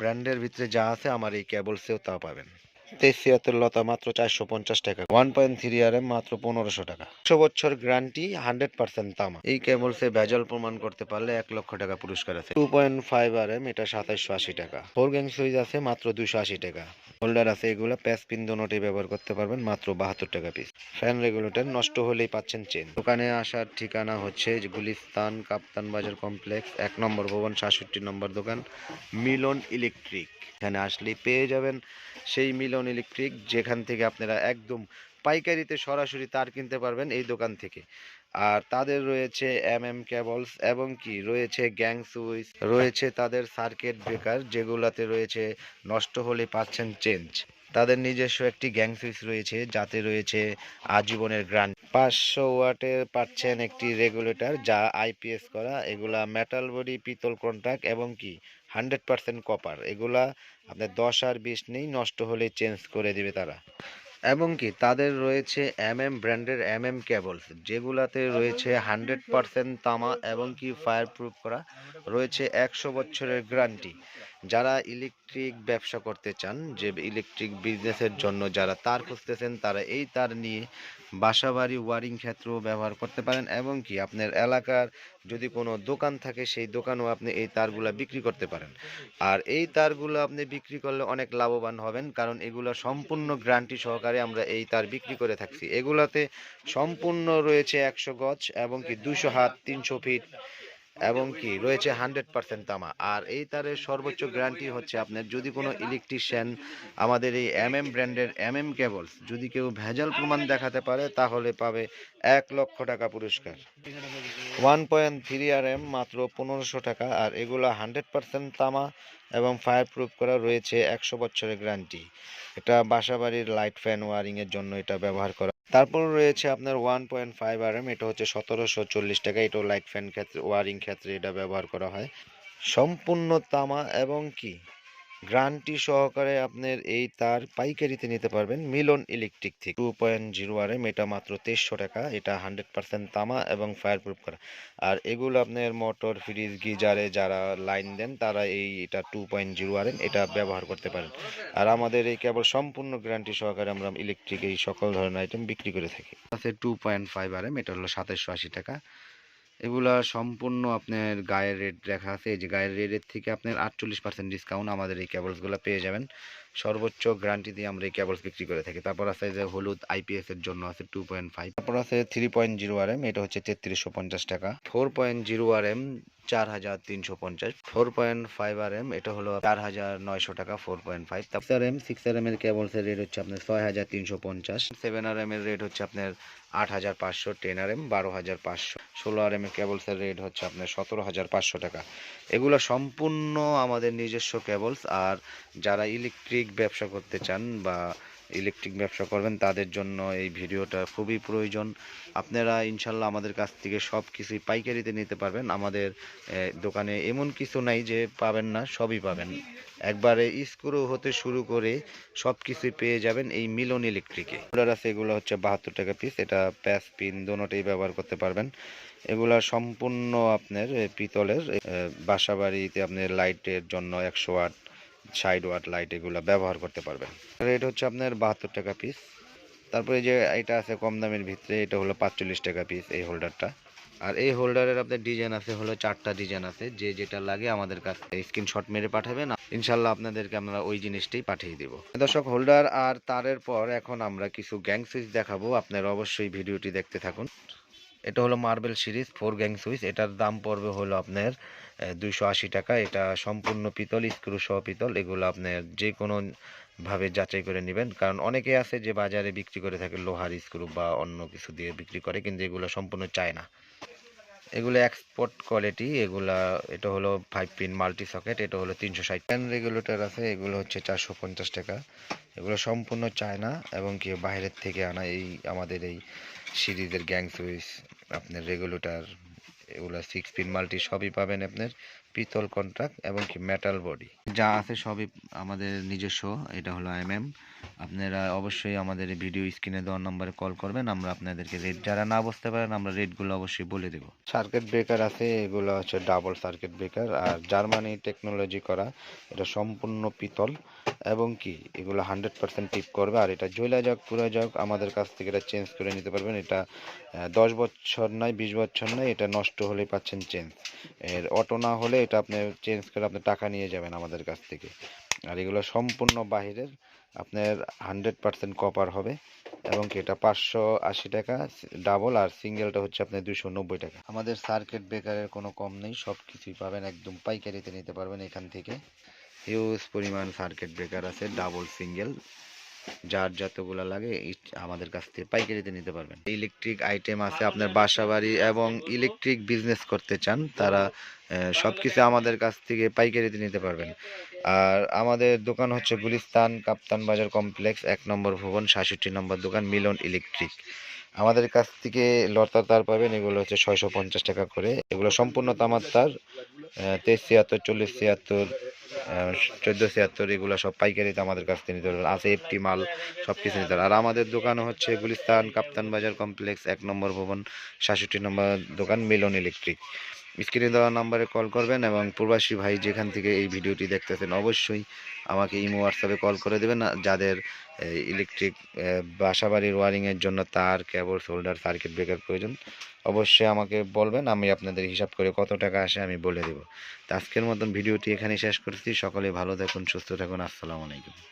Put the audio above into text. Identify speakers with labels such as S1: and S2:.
S1: ব্র্যান্ডের ভিতরে যা আছে, আমার এই কেবলসেও তা পাবেন। তেইশ ছিয়াত্তর লতা মাত্র চারশো পঞ্চাশ টাকা। One point three R M মাত্র পনেরোশো টাকা। একশো বছর গ্যারান্টি, হান্ড্রেড পার্সেন্ট তামা। এই কেবলসে ভেজাল প্রমাণ করতে পারলে এক লক্ষ টাকা পুরস্কার আছে। Two point five R M এটা সাতাইশশো আশি টাকা। ফোর গ্যাং সুইচ আছে, মাত্র দুশো আশি টাকা। হোল্ডার আছে, এগুলো প্যাস পিন দোনোটি ব্যবহার করতে পারবেন, মাত্র বাহাত্তর টাকা পিস ফ্যান রেগুলেটর নষ্ট হলেই পাচ্ছেন চেন দোকানে আসার ঠিকানা হচ্ছে গুলিস্তান কাপ্তান বাজার কমপ্লেক্স এক নম্বর ভবন, সাতষট্টি নম্বর দোকান, মিলন ইলেকট্রিক এখানে আসলে পেয়ে যাবেন সেই মিলন ইলেকট্রিক যেখান থেকে আপনারা একদম পাইকারিতে সরাসরি তার কিনতে পারবেন এই দোকান থেকে। আর তাদের রয়েছে এম এম কেবলস এবং কি? রয়েছে গ্যাং সুইচ রয়েছে তাদের সার্কিট ব্রেকার যেগুলাতে রয়েছে নষ্ট হলে পাচ্ছেন চেঞ্জ তাদের নিজস্ব একটি গ্যাং সুইচ রয়েছে, যাতে রয়েছে আজীবনের গ্রান্ট পাঁচশো ওয়াটের পাচ্ছেন একটি রেগুলেটর যা আইপিএস করা, এগুলা মেটাল বডি পিতল কন্ট্যাক্ট এবং কি? হান্ড্রেড পার্সেন্ট কপার এগুলা আপনার দশ আর বিশ নেই, নষ্ট হলে চেঞ্জ করে দিবে তারা। এবং কি তাদের রয়েছে এম এম ব্র্যান্ডের এম এম কেবলস, যেগুলাতে রয়েছে হান্ড্রেড পারসেন্ট তামা এবং কি ফায়ার প্রুফ করা, রয়েছে একশো বছরের গ্যারান্টি যারা ইলেকট্রিক ব্যবসা করতে চান, যে ইলেকট্রিক বিজনেসের জন্য যারা তার খুঁজতেছেন, তারা এই তার নিয়ে বাসা বাসাবাড়ি ওয়ারিং ক্ষেত্রেও ব্যবহার করতে পারেন এবং কি আপনার এলাকার যদি কোনো দোকান থাকে, সেই দোকানেও আপনি এই তারগুলা বিক্রি করতে পারেন। আর এই তারগুলো আপনি বিক্রি করলে অনেক লাভবান হবেন, কারণ এগুলো সম্পূর্ণ গ্যারান্টি সহকারে আমরা এই তার বিক্রি করে থাকছি। এগুলাতে সম্পূর্ণ রয়েছে একশো গজ এবং কি দুশো হাত, তিনশো ফিট এবং কি, রয়েছে হান্ড্রেড পার্সেন্ট তামা। আর এই তারের সর্বোচ্চ গ্যারান্টি হচ্ছে আপনার যদি কোনো ইলেকট্রিশিয়ান আমাদের এই এম এম ব্র্যান্ডের এম এম কেবলস যদি কেউ ভেজাল প্রমাণ দেখাতে পারে, তাহলে পাবে এক লক্ষ টাকা পুরস্কার। One point three R M মাত্র পনেরোশো টাকা, আর এগুলো হান্ড্রেড পার্সেন্ট তামা। এবং ফায়ার প্রুফ করা রয়েছে একশো বছরের গ্যারান্টি এটা বাসাবাড়ির লাইট ফ্যান ওয়ারিংয়ের জন্য এটা ব্যবহার করা। তারপর রয়েছে আপনার one point five R M এটা হচ্ছে সতেরোশো চল্লিশ টাকা এটাও লাইট ফ্যান ক্ষেত্রে ওয়ারিং ক্ষেত্রে এটা ব্যবহার করা হয়। সম্পূর্ণ তামা এবং কি? গ্রান্টি সহকারে আপনার এই তার পাইকারিতে নিতে পারবেন। মিলন ইলেকট্রিক থেকে। Two point zero R M এটা মাত্র তেইশশো টাকা। এটা হান্ড্রেড পার্সেন্ট তামা এবং ফায়ার প্রুফ করা। আর এগুলো আপনার মোটর ফ্রিজ গিজারে যারা লাইন দেন, তারা এই এটা two point zero R M এটা ব্যবহার করতে পারেন। আর আমাদের এই কেবল সম্পূর্ণ গ্যারান্টি সহকারে আমরা ইলেকট্রিক এই সকল ধরনের আইটেম বিক্রি করে থাকি। আছে two point five R M এটা হলো সাতাশশো আশি টাকা। এগুলা সম্পূর্ণ আপনার গায়ের রেট দেখা আছে এই যে গায়ের রেটের থেকে আপনার আটচল্লিশ পার্সেন্ট ডিসকাউন্ট আমাদের এই কেবলসগুলো পেয়ে যাবেন। সর্বোচ্চ গ্যারান্টি দিয়ে আমরা এই কেবলস বিক্রি করে থাকি। তারপর আছে যে হলুদ আইপিএস এর জন্য আছে টু পয়েন্ট ফাইভ তারপর আছে three point zero R M এটা হচ্ছে তেত্রিশশো পঞ্চাশ টাকা। Four point zero R M চার হাজার তিনশো পঞ্চাশ। Four point five R M এটা হলো চার হাজার নয়শো টাকা four point five six R M six R M এর কেবলস এর রেট হচ্ছে আপনার ছয় হাজার তিনশো পঞ্চাশ। সেভেন আর এম এর রেট হচ্ছে আপনার আট হাজার পাঁচশো টেন আর এম বারো হাজার পাঁচশো। ষোলো আর এম এর কেবলস এর রেট হচ্ছে আপনার সতেরো হাজার পাঁচশো টাকা। এগুলো সম্পূর্ণ আমাদের নিজস্ব কেবলস আর যারা ইলেকট্রিক ব্যবসা করতে চান বা ইলেকট্রিক ব্যবসা করবেন, তাদের জন্য এই ভিডিওটা খুবই প্রয়োজন। আপনারা ইনশাল্লাহ আমাদের কাছ থেকে সব কিছুই পাইকারিতে নিতে পারবেন। আমাদের দোকানে এমন কিছু নাই যে পাবেন না, সবই পাবেন। একবারে স্ক্রু হতে শুরু করে সব কিছুই পেয়ে যাবেন এই মিলন ইলেকট্রিকে। এগুলোর আছে, এগুলো হচ্ছে বাহাত্তর টাকা পিস এটা প্যাস পিন দোনোটাই ব্যবহার করতে পারবেন। এগুলা সম্পূর্ণ আপনার পিতলের বাসা বাড়িতে আপনার লাইটের জন্য একশো ওয়াট সাইড ওয়াট লাইট এগুলো ব্যবহার করতে পারবেন। রেট হচ্ছে আপনার বাহাত্তর টাকা পিস তারপরে যে এটা আছে কম দামের ভিতরে, এটা হলো পাঁচচল্লিশ টাকা পিস এই হোল্ডারটা আর এই হোল্ডারের আপনার ডিজাইন আছে, হলো চারটা ডিজাইন আছে। যে যেটা লাগে আমাদের কাছে স্ক্রিনশট মেরে পাঠাবেন। ইনশাল্লাহ আপনাদেরকে আমরা ওই জিনিসটাই পাঠিয়ে দিব। দর্শক হোল্ডার আর তারের পর এখন আমরা কিছু গ্যাং সুইচ দেখাবো। আপনারা অবশ্যই ভিডিওটি দেখতে থাকুন। এটা হলো marble series four gang switch এটার দাম পড়বে হলো আপনার দুইশো আশি টাকা। এটা সম্পূর্ণ পিতল স্ক্রু সহ পিতল, এগুলো আপনার যে কোনো ভাবে যাচাই করে নেবেন। কারণ অনেকে আছে যে বাজারে বিক্রি করে থাকে লোহার স্ক্রু বা অন্য কিছু দিয়ে বিক্রি করে, কিন্তু এগুলো সম্পূর্ণ চায় না। এগুলো এক্সপোর্ট কোয়ালিটি এগুলা, এটা হলো ফাইভ পিন মাল্টি সকেট এটা হলো তিনশো ষাট। প্যান রেগুলেটর আছে, এগুলো হচ্ছে চারশো পঞ্চাশ টাকা। এগুলো সম্পূর্ণ চায়না এবং কি বাইরের থেকে আনা এই আমাদের এই সিরিজের গ্যাং সুইচ আপনার রেগুলেটর এগুলো সিক্স পিন মাল্টি সবই পাবেন আপনার পিতল কন্ট্রাক্ট এবং কি মেটাল বডি যা আছে সবই আমাদের নিজস্ব এটা হলো এমএম আপনারা অবশ্যই আমাদের ভিডিও স্ক্রিনে দেওয়ার নম্বরে কল করবেন আমরা আপনাদেরকে রেট যারা না বুঝতে পারেন আমরা রেটগুলো অবশ্যই বলে দেবো। সার্কিট ব্রেকার আছে এগুলো হচ্ছে ডাবল সার্কিট ব্রেকার আর জার্মানি টেকনোলজি করা এটা সম্পূর্ণ পিতল। এবং কি, এগুলো হান্ড্রেড পার্সেন্ট টিপ করবে। আর এটা জ্বলে যাক পুরো যাক, আমাদের কাছ থেকে এটা চেঞ্জ করে নিতে পারবেন। এটা দশ বছর নয়, বিশ বছর নয়, এটা নষ্ট হলেই পাচ্ছেন চেঞ্জ এর অটো না হলে এটা আপনি চেঞ্জ করে আপনি টাকা নিয়ে যাবেন আমাদের কাছ থেকে। আর এগুলো সম্পূর্ণ বাহিরের, আপনার হান্ড্রেড পার্সেন্ট কপার হবে। এবং কি, এটা পাঁচশো আশি টাকা ডাবল আর সিঙ্গেলটা হচ্ছে আপনার দুশো নব্বই টাকা। আমাদের সার্কিট ব্রেকারের কোনো কম নেই সব কিছুই পাবেন, একদম পাইকারিতে নিতে পারবেন এখান থেকে। হিউজ পরিমাণ সার্কিট ব্রেকার আছে, ডাবল সিঙ্গেল। যার যতগুলো লাগে আমাদের কাছ থেকে পাইকারিতে নিতে পারবেন। ইলেকট্রিক আইটেম আছে আপনার বাসা বাড়ি এবং ইলেকট্রিক বিজনেস করতে চান, তারা সব কিছু আমাদের কাছ থেকে পাইকারিতে নিতে পারবেন। আর আমাদের দোকান হচ্ছে গুলিস্তান কাপ্তান বাজার কমপ্লেক্স, এক নম্বর ভবন, সাতষট্টি নম্বর দোকান, মিলন ইলেকট্রিক। আমাদের কাছ থেকে লতা তার পাবেন, এগুলো হচ্ছে ছয়শো পঞ্চাশ টাকা করে। এগুলো সম্পূর্ণ তামার তার তেইশ, ছিয়াত্তর, চল্লিশ, ছিয়াত্তর চোদ্দ, ছিয়াত্তর, এগুলো সব পাইকারিতে আমাদের কাছ থেকে নিতে পারবেন। আছে এফটি মাল সব কিছু নিতে আর আমাদের দোকান হচ্ছে গুলিস্তান কাপ্তান বাজার কমপ্লেক্স, এক নম্বর ভবন, সাতষট্টি নম্বর দোকান, মিলন ইলেকট্রিক। স্ক্রিনে দেওয়া নাম্বারে কল করবেন এবং প্রবাসী ভাই যেখান থেকে এই ভিডিওটি দেখতেছেন অবশ্যই আমাকে ইমো হোয়াটসঅ্যাপে কল করে দেবেন। যাদের ইলেকট্রিক বাসা বাড়ির ওয়ারিংয়ের জন্য তার কেবল সোল্ডার সার্কিট ব্রেকার প্রয়োজন, অবশ্যই আমাকে বলবেন, আমি আপনাদের হিসাব করে কত টাকা আসে আমি বলে দেবো। তো আজকের মতন ভিডিওটি এখানেই শেষ করছি। সকলে ভালো থাকুন, সুস্থ থাকুন, আসসালামু আলাইকুম।